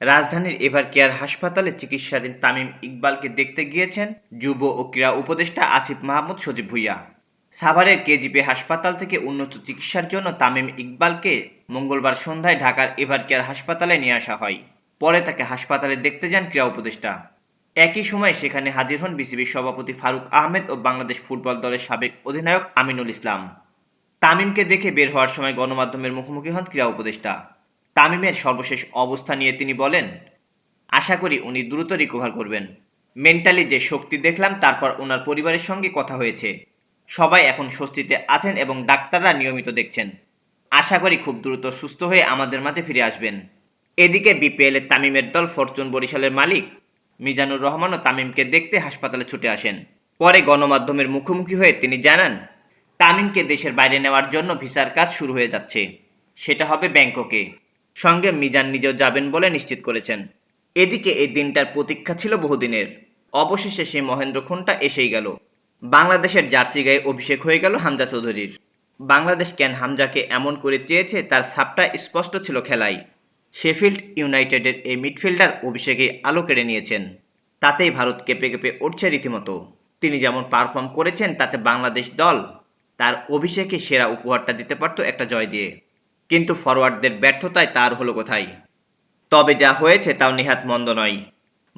রাজধানীর ever care হাসপাতালে চিকিৎসাধীন তামিম ইকবালকে দেখতে গিয়েছেন যুব ও ক্রীড়া উপদেষ্টা আসিফ মাহমুদ সজীব ভুইয়া। সাভারের কেজিপি হাসপাতাল থেকে উন্নত চিকিৎসার জন্য তামিম ইকবালকে মঙ্গলবার সন্ধ্যায় ঢাকার এভার কেয়ার হাসপাতালে নিয়ে আসা হয়। পরে তাকে হাসপাতালে দেখতে যান ক্রীড়া উপদেষ্টা। একই সময় সেখানে হাজির হন বিসিবির সভাপতি ফারুক আহমেদ ও বাংলাদেশ ফুটবল দলের সাবেক অধিনায়ক আমিনুল ইসলাম। তামিমকে দেখে বের হওয়ার সময় গণমাধ্যমের মুখোমুখি হন ক্রীড়া উপদেষ্টা। তামিমের সর্বশেষ অবস্থা নিয়ে তিনি বলেন, আশা করি উনি দ্রুত রিকভার করবেন। মেন্টালি যে শক্তি দেখলাম, তারপর ওনার পরিবারের সঙ্গে কথা হয়েছে। সবাই এখন স্বস্তিতে আছেন এবং ডাক্তাররা নিয়মিত দেখছেন। আশা করি খুব দ্রুত সুস্থ হয়ে আমাদের মাঝে ফিরে আসবেন। এদিকে বিপিএলের তামিমের দল ফরচুন বরিশালের মালিক মিজানুর রহমানও তামিমকে দেখতে হাসপাতালে ছুটে আসেন। পরে গণমাধ্যমের মুখোমুখি হয়ে তিনি জানান, তামিমকে দেশের বাইরে নেওয়ার জন্য ভিসার কাজ শুরু হয়ে যাচ্ছে। সেটা হবে ব্যাংককে। সঙ্গে মিজান নিজেও যাবেন বলে নিশ্চিত করেছেন। এদিকে এই দিনটার প্রতীক্ষা ছিল বহুদিনের। অবশেষে সেই মহেন্দ্র খুনটা এসেই গেল। বাংলাদেশের জার্সি গায়ে অভিষেক হয়ে গেল হামজা চৌধুরীর। বাংলাদেশ কেন হামজাকে এমন করে চেয়েছে তার সাপটা স্পষ্ট ছিল খেলায়। শেফিল্ড ইউনাইটেডের এই মিডফিল্ডার অভিষেকে আলো কেড়ে নিয়েছেন। তাতেই ভারত কেঁপে কেঁপে উঠছে রীতিমতো। তিনি যেমন পারফর্ম করেছেন তাতে বাংলাদেশ দল তার অভিষেকে সেরা উপহারটা দিতে পারত একটা জয় দিয়ে। কিন্তু ফরওয়ার্ডদের ব্যর্থতায় তার হলো কোথায়? তবে যা হয়েছে তাও নেহাত মন্দ নয়।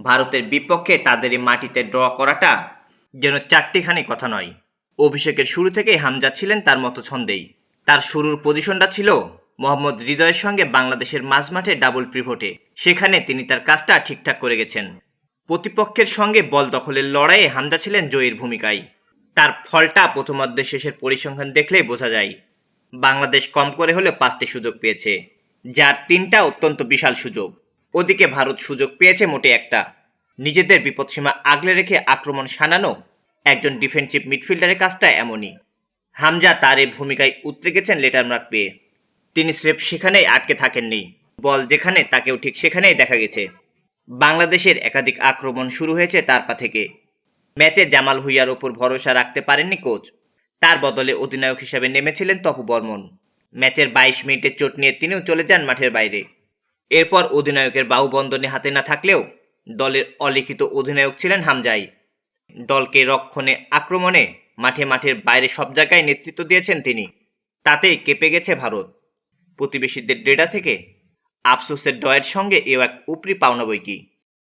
ভারতের বিপক্ষে তাদের এই মাটিতে ড্র করাটা যেন চারটিখানি কথা নয়। অভিষেকের শুরু থেকেই হামজা ছিলেন তার মতো ছন্দেই। তার শুরুর পজিশনটা ছিল মোহাম্মদ হৃদয়ের সঙ্গে বাংলাদেশের মাঝমাঠে ডাবল প্রিভোটে সেখানে তিনি তার কাজটা ঠিকঠাক করে গেছেন। প্রতিপক্ষের সঙ্গে বল দখলের লড়াইয়ে হামজা ছিলেন জয়ীর ভূমিকায়। তার ফলটা প্রথমার্ধের শেষের পরিসংখ্যান দেখলেই বোঝা যায়। বাংলাদেশ কম করে হলেও পাঁচটি সুযোগ পেয়েছে, যার তিনটা অত্যন্ত বিশাল সুযোগ। ওদিকে ভারত সুযোগ পেয়েছে মোটে একটা। নিজেদের বিপদসীমা আগলে রেখে আক্রমণ সানানো একজন ডিফেন্সিভ মিডফিল্ডারের কাজটা এমনই। হামজা তার এই ভূমিকায় উতরে গেছেন লেটার মার্ক পেয়ে। তিনি স্রেফ সেখানেই আটকে থাকেননি। বল যেখানে, তাকেও ঠিক সেখানেই দেখা গেছে। বাংলাদেশের একাধিক আক্রমণ শুরু হয়েছে তার পা থেকে। ম্যাচে জামাল ভুইয়ার ওপর ভরসা রাখতে পারেননি কোচ তার বদলে অধিনায়ক হিসেবে নেমেছিলেন তপু বর্মন। ম্যাচের বাইশ মিনিটের চোট নিয়ে তিনিও চলে যান মাঠের বাইরে। এরপর অধিনায়কের বাহুবন্ধনে হাতে না থাকলেও দলের অলিখিত অধিনায়ক ছিলেন হামজাই। দলকে রক্ষণে আক্রমণে মাঠে মাঠের বাইরে সব জায়গায় নেতৃত্ব দিয়েছেন তিনি। তাতেই কেঁপে গেছে ভারত। প্রতিবেশীদের ডেটা থেকে আফসোসের ডয়ের সঙ্গে এও এক উপরি পাওনা বই কি